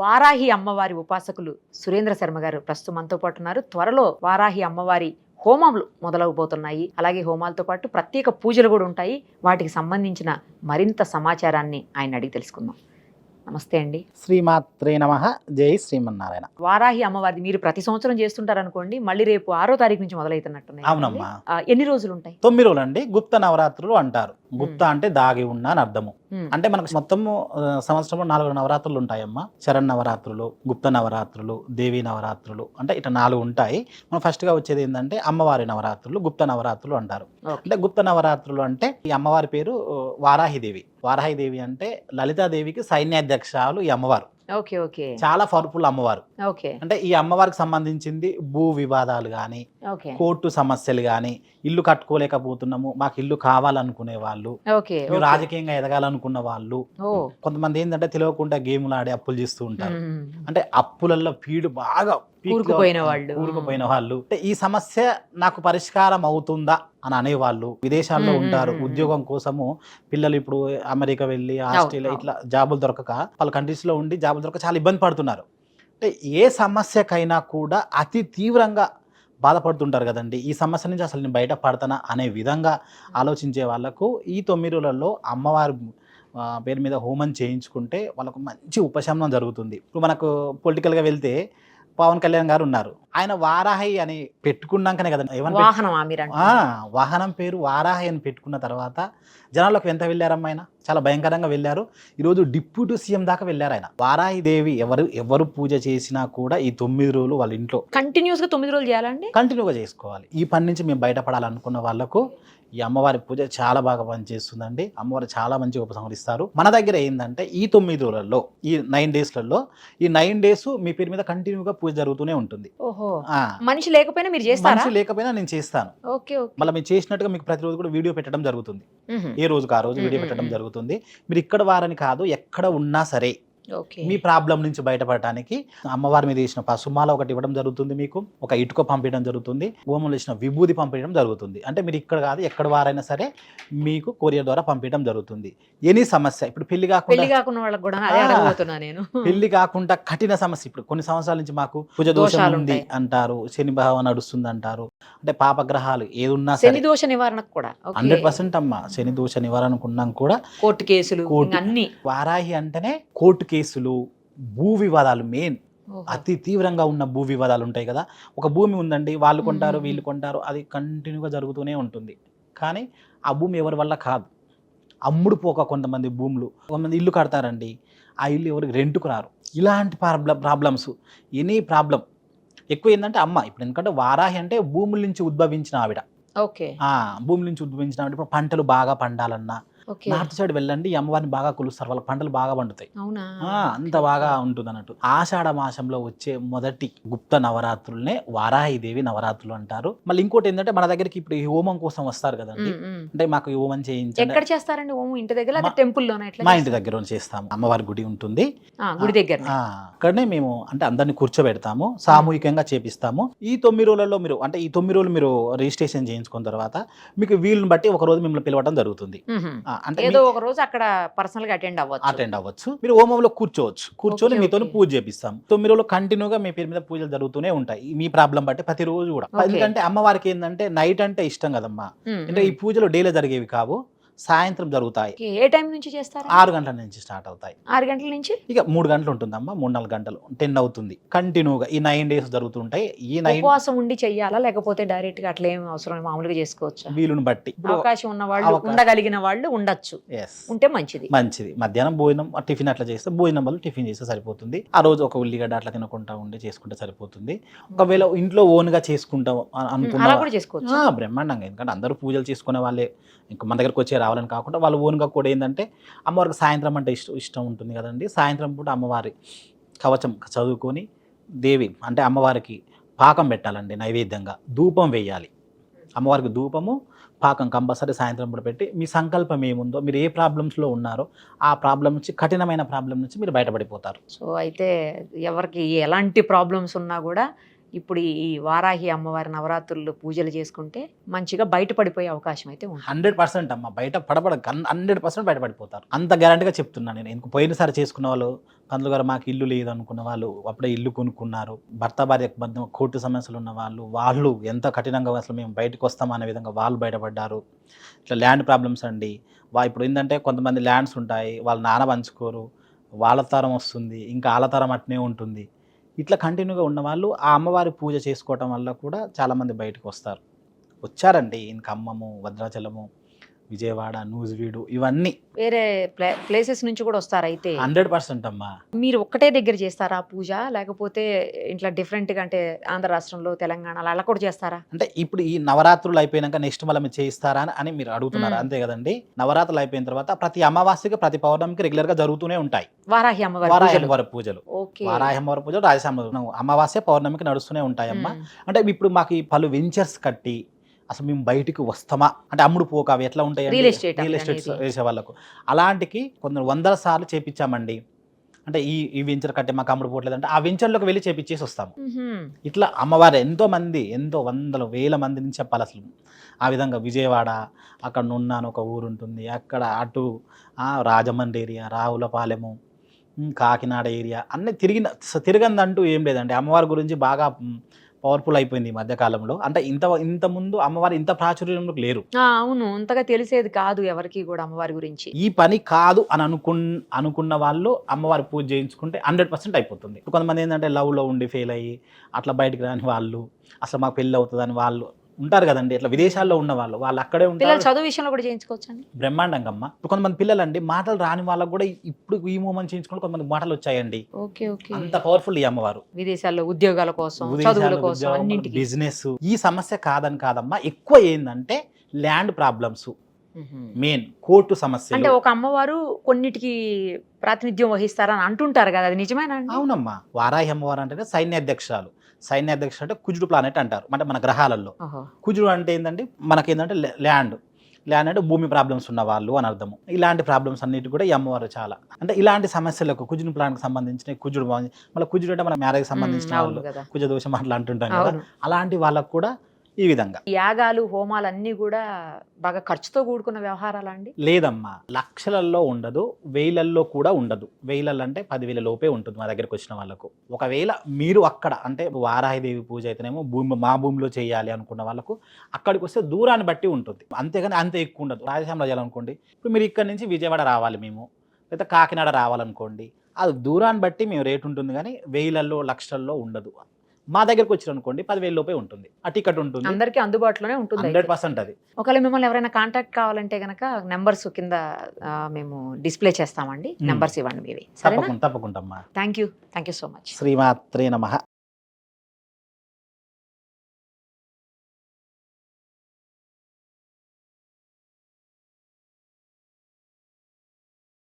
వారాహి అమ్మవారి ఉపాసకులు సురేంద్ర శర్మ గారు ప్రస్తుతం మనతో పాటు ఉన్నారు. త్వరలో వారాహి అమ్మవారి హోమాలు మొదలవబోతున్నాయి. అలాగే హోమాలతో పాటు ప్రత్యేక పూజలు కూడా ఉంటాయి. వాటికి సంబంధించిన మరింత సమాచారాన్ని ఆయన అడిగి తెలుసుకుందాం. నమస్తే అండి. శ్రీమాత్రే నమ. జై శ్రీమన్నారాయణ. వారాహి అమ్మవారిది మీరు ప్రతి సంవత్సరం చేస్తుంటారు అనుకోండి మళ్ళీ రేపు ఆరో తారీఖు నుంచి మొదలవుతున్నట్టున్నాయి. అవునమ్మా. ఎన్ని రోజులు ఉంటాయి? తొమ్మిది రోజులు అండి గుప్త నవరాత్రులు అంటారు. గుప్త అంటే దాగి ఉన్న అని అర్థము. అంటే మనకు మొత్తము సంవత్సరంలో నాలుగు నవరాత్రులు ఉంటాయమ్మా. శరణ్ నవరాత్రులు గుప్త నవరాత్రులు దేవి నవరాత్రులు అంటే ఇట్లా నాలుగు ఉంటాయి. మనం ఫస్ట్గా వచ్చేది ఏంటంటే అమ్మవారి నవరాత్రులు గుప్త నవరాత్రులు అంటారు. అంటే గుప్త నవరాత్రులు అంటే ఈ అమ్మవారి పేరు వారాహిదేవి వారాహిదేవి అంటే లలితాదేవికి సైన్యాధ్యక్షాలు ఈ అమ్మవారు. Okay okay. చాలా పవర్ఫుల్ అమ్మవారు. ఓకే. అంటే ఈ అమ్మవారికి సంబంధించింది భూ వివాదాలు కానీ కోర్టు సమస్యలు కానీ ఇల్లు కట్టుకోలేకపోతున్నాము మాకు ఇల్లు కావాలనుకునే వాళ్ళు. రాజకీయంగా ఎదగాలనుకున్న వాళ్ళు కొంతమంది ఏంటంటే తెలియకుండా గేములు ఆడి అప్పులు చేస్తూ ఉంటారు. అంటే అప్పులలో పీడు బాగా కూరుకుపోయిన వాళ్ళు. కూరుకుపోయిన వాళ్ళు. అంటే ఈ సమస్య నాకు పరిష్కారం అవుతుందా అని అనేవాళ్ళు. విదేశాల్లో ఉంటారు. ఉద్యోగం కోసము పిల్లలు ఇప్పుడు అమెరికా వెళ్ళి ఆస్ట్రేలియా. ఇట్లా జాబులు దొరకక వాళ్ళ కంట్రీస్లో ఉండి జాబులు దొరక చాలా ఇబ్బంది పడుతున్నారు. అంటే ఏ సమస్యకైనా కూడా అతి తీవ్రంగా బాధపడుతుంటారు కదండి. ఈ సమస్య నుంచి అసలు నేను బయట పడతానా అనే విధంగా ఆలోచించే వాళ్ళకు ఈ తొమ్మిది రోజులలో అమ్మవారి పేరు మీద హోమం చేయించుకుంటే వాళ్ళకు మంచి ఉపశమనం జరుగుతుంది. ఇప్పుడు మనకు పొలిటికల్గా వెళ్తే పవన్ కళ్యాణ్ గారు ఉన్నారు. ఆయన వారాహి అని పెట్టుకున్నాకనే కదా. వాహనం వాహనం పేరు వారాహి అని పెట్టుకున్న తర్వాత జనాలకు ఎంత వెళ్ళారమ్మా ఆయన? చాలా భయంకరంగా వెళ్ళారు. ఈరోజు డిప్యూటీ సీఎం దాకా వెళ్ళారు ఆయన. వారాహి దేవి ఎవరు ఎవరు పూజ చేసినా కూడా ఈ తొమ్మిది రోజులు వాళ్ళ ఇంట్లో కంటిన్యూస్గా తొమ్మిది రోజులు చేయాలండి కంటిన్యూగా చేసుకోవాలి. ఈ పని నుంచి మేము బయటపడాలనుకున్న వాళ్ళకు ఈ అమ్మవారి పూజ చాలా బాగా పనిచేస్తుందండి. అమ్మవారు చాలా మంచిగా ఉపసంహరిస్తారు. మన దగ్గర ఏంటంటే ఈ తొమ్మిది రోజులలో ఈ నైన్ డేస్లలో ఈ నైన్ డేస్ మీ పేరు మీద కంటిన్యూగా పూజ జరుగుతూనే ఉంటుంది. మనిషి లేకపోయినా మీరు చేస్తారా? మనిషి లేకపోయినా నేను చేస్తాను. Okay okay. మళ్ళీ మీరు చేసినట్టుగా మీకు ప్రతిరోజు కూడా వీడియో పెట్టడం జరుగుతుంది. ఏ రోజుకి ఆ రోజు వీడియో పెట్టడం. జరుగుతుంది. మీరు ఇక్కడ వారని కాదు ఎక్కడ ఉన్నా సరే. మీ ప్రాబ్లం నుంచి బయటపడటానికి అమ్మవారి మీద వేసిన పసుమాల ఒకటి ఇవ్వడం జరుగుతుంది మీకు ఒక ఇటుక పంపించడం జరుగుతుంది హోమంలో వేసిన విభూది పంపించడం జరుగుతుంది అంటే మీరు ఇక్కడ కాదు ఎక్కడ వారైనా సరే మీకు కొరియర్ ద్వారా పంపించడం జరుగుతుంది ఎనీ సమస్య ఇప్పుడు పెళ్ళి కాకుండా పెళ్ళి కాకున్న వాళ్ళకి కూడా అదే ఆ. అడగబోతున్నా నేను పెళ్ళి కాకుండా కఠిన సమస్య ఇప్పుడు కొన్ని సంవత్సరాల నుంచి మాకు పూజ దోషం దోషాలు ఉంది. అంటారు శని భావం నడుస్తుంది అంటారు అంటే పాపగ్రహాలు ఏది ఉన్నా శని దోష నివారణకు కూడా. హండ్రెడ్ పర్సెంట్ అమ్మ శని దోష నివారణకున్నాం కూడా కోర్టు కేసులు అన్ని వారాహి అంటేనే కోర్టు కేసులు భూ వివాదాలు మెయిన్. అతి తీవ్రంగా ఉన్న భూ వివాదాలు ఉంటాయి కదా. ఒక భూమి ఉందండి వాళ్ళు కొంటారు. వీళ్ళు కొంటారు అది కంటిన్యూగా జరుగుతూనే ఉంటుంది. కానీ ఆ భూమి ఎవరి వల్ల కాదు. అమ్ముడు పోక కొంతమంది భూములు కొంతమంది ఇల్లు కడతారండి. ఆ ఇల్లు ఎవరికి? రెంట్కు రారు. ఇలాంటి ప్రాబ్లం ప్రాబ్లమ్స్ ఎనీ ప్రాబ్లం. ఎక్కువ ఏంటంటే అమ్మ ఇప్పుడు ఎందుకంటే వారాహి అంటే భూముల నుంచి ఉద్భవించిన ఆవిడ. ఓకే. ఆ భూమి నుంచి ఉద్భవించిన ఆవిడ. ఇప్పుడు పంటలు బాగా పండాలన్నా నార్త్ సైడ్ వెళ్ళండి ఈ అమ్మవారిని బాగా కొలుస్తారు వాళ్ళ పంటలు బాగా పండుతాయి. అంత బాగా ఉంటుంది అన్నట్టు ఆషాఢ మాసంలో వచ్చే మొదటి గుప్త నవరాత్రులనే వారాహిదేవి నవరాత్రులు అంటారు. మళ్ళీ ఇంకోటి ఏంటంటే మన దగ్గరికి ఇప్పుడు ఈ హోమం కోసం వస్తారు కదండి. అంటే మాకు ఈ హోమం చేయించండి. ఎక్కడ చేస్తారండి ఓము ఇంటి దగ్గర టెంపుల్ మా ఇంటి? దగ్గర చేస్తాము. అమ్మవారి గుడి ఉంటుంది. గుడి దగ్గర అక్కడనే మేము అంటే అందరిని కూర్చోబెడతాము సామూహికంగా చేపిస్తాము. ఈ తొమ్మిది రోజులలో మీరు అంటే ఈ తొమ్మిది రోజులు మీరు రిజిస్ట్రేషన్ చేయించుకున్న తర్వాత మీకు వీలుని బట్టి ఒక రోజు మిమ్మల్ని పిలవడం జరుగుతుంది. అంటే ఏదో ఒక రోజు అక్కడ పర్సనల్గా అటెండ్ అవ్వచ్చు. అటెండ్ అవ్వచ్చు. మీరు హోమంలో కూర్చోవచ్చు. కూర్చొని మీతో. పూజ చేపిస్తాం. తొమ్మిది రోజులు కంటిన్యూగా మీ పేరు మీద పూజలు జరుగుతూనే ఉంటాయి. మీ ప్రాబ్లం బట్టి ప్రతి రోజు కూడా. ఎందుకంటే అమ్మవారికి ఏంటంటే నైట్ అంటే ఇష్టం కదమ్మా. మ్మ్, అంటే ఈ. పూజలు డైలీ జరిగేవి కావు. సాయంత్రం జరుగుతాయి. ఏ టైం నుంచి చేస్తారు? ఆరు గంటల నుంచి స్టార్ట్ అవుతాయి. ఆరు గంటల నుంచి? ఇక మూడు గంటలు ఉంటుందమ్మా మూడు నాలుగు గంటలు టెన్ అవుతుంది. కంటిన్యూగా ఈ నైన్ డేస్ జరుగుతుంటాయి. ఈ నైన్ ఉపవాసం ఉండి చెయ్యాలా లేకపోతే డైరెక్ట్గా అట్లా ఏం అవసరం మామూలుగా చేసుకోవచ్చు? వీలుని బట్టి. అవకాశం ఉన్న వాళ్ళు. ఉండగలిగిన వాళ్ళు ఉండొచ్చు. Yes. ఉంటే మంచిది. మంచిది. మధ్యాహ్నం భోజనం టిఫిన్ అట్లా చేస్తే భోజనం వల్ల టిఫిన్ చేస్తే సరిపోతుంది. ఆ రోజు ఒక ఉల్లిగడ్డ అట్లా తినకుండా ఉండి చేసుకుంటే సరిపోతుంది. ఒకవేళ ఇంట్లో ఓన్గా చేసుకుంటాం అనుకున్న బ్రహ్మాండంగా. ఎందుకంటే అందరూ పూజలు చేసుకునే వాళ్ళే. ఇంకా మన దగ్గరకు వచ్చే రావాలని కాకుండా వాళ్ళు ఓన్గా కూడా ఏంటంటే అమ్మవారికి సాయంత్రం అంటే ఇష్టం ఇష్టం ఉంటుంది కదండి. సాయంత్రం పూట అమ్మవారి కవచం చదువుకొని దేవి అంటే అమ్మవారికి పాకం పెట్టాలండి నైవేద్యంగా. ధూపం వేయాలి. అమ్మవారికి ధూపము పాకం కంపల్సరీ సాయంత్రం పూట పెట్టి మీ సంకల్పం ఏముందో మీరు ఏ ప్రాబ్లమ్స్లో ఉన్నారో ఆ ప్రాబ్లం నుంచి కఠినమైన ప్రాబ్లం నుంచి మీరు బయటపడిపోతారు. సో అయితే ఎవరికి ఎలాంటి ప్రాబ్లమ్స్ ఉన్నా కూడా ఇప్పుడు ఈ వారాహి అమ్మవారి నవరాత్రులు పూజలు చేసుకుంటే మంచిగా బయటపడిపోయే అవకాశం అయితే ఉంది హండ్రెడ్ పర్సెంట్ అమ్మ బయట పడబడ హండ్రెడ్ పర్సెంట్ బయటపడిపోతారు. అంత గ్యారంటీగా చెప్తున్నాను నేను. ఇంక పోయినసారి చేసుకున్న వాళ్ళు పంతులు గారు మాకు ఇల్లు లేదు అనుకున్న వాళ్ళు అప్పుడే ఇల్లు కొనుక్కున్నారు. భర్త భార్య బంధం కోర్టు సమస్యలు ఉన్న వాళ్ళు వాళ్ళు ఎంత కఠినంగా అసలు మేము బయటకు వస్తామనే అనే విధంగా వాళ్ళు బయటపడ్డారు. ఇట్లా ల్యాండ్ ప్రాబ్లమ్స్ అండి. వా ఇప్పుడు ఏంటంటే కొంతమంది ల్యాండ్స్ ఉంటాయి వాళ్ళు నాన్న పంచుకోరు వాళ్ళ తరం వస్తుంది ఇంకా వాళ్ళ తరం అట్నే ఉంటుంది. ఇట్లా కంటిన్యూగా ఉన్న వాళ్ళు ఆ అమ్మవారి పూజ చేసుకోవటం వల్ల కూడా చాలామంది బయటకు వస్తారు. వచ్చారండి ఇంకా ఖమ్మము భద్రాచలము. విజయవాడ నూజివీడు ఇవన్నీ. వేరే ప్లే ప్లేసెస్ నుంచి కూడా వస్తారు అయితే? హండ్రెడ్ పర్సెంట్ అమ్మా. మీరు ఒక్కటే దగ్గర చేస్తారా పూజ? లేకపోతే ఇట్లా డిఫరెంట్గా అంటే ఆంధ్ర రాష్ట్రంలో తెలంగాణలో అలా కూడా చేస్తారా? అంటే ఇప్పుడు ఈ నవరాత్రులు అయిపోయినాక నెక్స్ట్ మళ్ళీ మీరు చేయిస్తారా అని- మీరు అడుగుతున్నారు. అంతే కదండి. నవరాత్రులు అయిపోయిన తర్వాత ప్రతి అమావాస్యకి ప్రతి పౌర్ణమికి రెగ్యులర్గా జరుగుతూనే ఉంటాయి. వారాహి అమ్మవారి వారాహి పూజలు. అమ్మవారి పూజలు. ఓకే. వారాహి అమ్మవారి పూజలు రాజసామ అమావాస్య పౌర్ణమికి నడుస్తూనే ఉంటాయమ్మా. మ్మ్. అంటే ఇప్పుడు మాకు ఈ పలు వెంచర్స్ కట్టి అసలు మేము బయటికి వస్తామా? అంటే అమ్ముడు పోక అవి ఎట్లా ఉంటాయి Real estate రియల్ ఎస్టేట్. వేసే వాళ్ళకు. అలాంటికి కొందరు వందల సార్లు చేపించామండి. అంటే ఈ ఈ వెంచర్ కట్టి మాకు అమ్ముడు పోవట్లేదు అంటే ఆ వెంచర్లోకి వెళ్ళి చేపించేసి వస్తాము. ఇట్లా అమ్మవారు ఎంతో మంది ఎంతో వందల వేల మంది నుంచి చెప్పాలి అసలు. ఆ విధంగా విజయవాడ అక్కడ నున్నాను ఒక ఊరు ఉంటుంది. అక్కడ అటు రాజమండ్రి ఏరియా రావులపాలెము కాకినాడ ఏరియా అన్నీ తిరిగిన తిరగందంటూ ఏం లేదండి. అమ్మవారి గురించి బాగా పవర్ఫుల్ అయిపోయింది ఈ మధ్యకాలంలో అంటే ఇంత ఇంత ముందు అమ్మవారు ఇంత ప్రాచుర్యంలో లేరు. అవును. అంతగా తెలిసేది కాదు ఎవరికి కూడా అమ్మవారి గురించి. ఈ పని కాదు అని అనుకున్ అనుకున్న వాళ్ళు అమ్మవారి పూజ చేయించుకుంటే హండ్రెడ్ పర్సెంట్ అయిపోతుంది. కొంతమంది ఏంటంటే లవ్లో ఉండి ఫెయిల్ అయ్యి అట్లా బయటికి రాని వాళ్ళు అసలు మాకు పెళ్ళి అవుతుందని వాళ్ళు ఉంటారు కదండి. ఇట్లా విదేశాల్లో ఉన్న వాళ్ళు వాళ్ళు అక్కడే పిల్లలు ఉంటారు చదువు విషయంలో కూడా చేయించుకోవచ్చండి? బ్రహ్మాండంగా అమ్మ ఇప్పుడు కొంతమంది పిల్లలండి మాటలు రాని వాళ్ళకు కూడా ఇప్పుడు ఈ మూమెంట్ చేయించుకుంటే కొంతమంది మాటలు వచ్చాయండి. Okay okay. అంత పవర్ఫుల్ ఈ అమ్మవారు. విదేశాల్లో ఉద్యోగాల కోసం చదువుల కోసం అన్నింటికి. బిజినెస్ ఈ సమస్య కాదని కాదమ్మా ఎక్కువ ఏంటంటే ల్యాండ్ ప్రాబ్లమ్స్. మెయిన్ కోర్టు అంటే సమస్యలు ఒక అమ్మవారు కొన్నిటికి ప్రాతినిధ్యం వహిస్తారని అంటుంటారు కదా అది నిజమేనా? అవునమ్మా. వారాహి అమ్మవారు అంటే సైన్యాధ్యక్షురాలు. సైన్యాధ్యక్షుడు అంటే కుజుడు ప్లానెట్ అంటారు. అంటే మన గ్రహాలలో. కుజుడు అంటే ఏంటంటే మనకేంటంటే ల్యాండ్. ల్యాండ్ అంటే భూమి ప్రాబ్లమ్స్ ఉన్న వాళ్ళు అని అర్థము. ఇలాంటి ప్రాబ్లమ్స్ అన్నిటి కూడా ఈ అమ్మవారు చాలా. అంటే ఇలాంటి సమస్యలకు కుజుని ప్లాన్కి సంబంధించిన కుజుడు మళ్ళీ కుజుడు అంటే మన మ్యారేజ్ సంబంధించిన వాళ్ళు కుజ దోషం అట్లా అంటుంటాం కదా. అలాంటి వాళ్ళకు కూడా ఈ విధంగా. యాగాలు హోమాలు అన్ని కూడా బాగా ఖర్చుతో కూడుకున్న వ్యవహారాలా అండి? లేదమ్మా. లక్షలలో ఉండదు వేలల్లో కూడా ఉండదు. వేలల్లో అంటే పదివేల లోపే ఉంటుంది మా దగ్గరకు వచ్చిన వాళ్ళకు. ఒకవేళ మీరు అక్కడ అంటే వారాహిదేవి పూజ అయితేనేమో భూమి మా భూమిలో చేయాలి అనుకున్న వాళ్ళకు అక్కడికి వస్తే దూరాన్ని బట్టి ఉంటుంది. అంతేగాని అంత ఎక్కువ ఉండదు. రాజశ్యామలో చేయాలనుకోండి ఇప్పుడు మీరు ఇక్కడ నుంచి విజయవాడ రావాలి మేము. లేదా కాకినాడ రావాలనుకోండి. అది దూరాన్ని బట్టి మేము రేట్ ఉంటుంది కానీ వేలల్లో లక్షల్లో ఉండదు. మా దగ్గరకు వచ్చారు అనుకోండి పదివేల లోపే ఉంటుంది. ఆ టికెట్ ఉంటుంది. అందరికీ అందుబాటులోనే ఉంటుంది హండ్రెడ్. పర్సెంట్ అది. ఒకవేళ మిమ్మల్ని ఎవరైనా కాంటాక్ట్ కావాలంటే గనక నెంబర్స్ కింద మేము డిస్ప్లే చేస్తామండి. నెంబర్స్ ఇవ్వండి మీవి. సరేనా? తప్పకుండా తప్పకుండా అమ్మా. Thank you. Thank you so much. శ్రీమాత్రే నమ.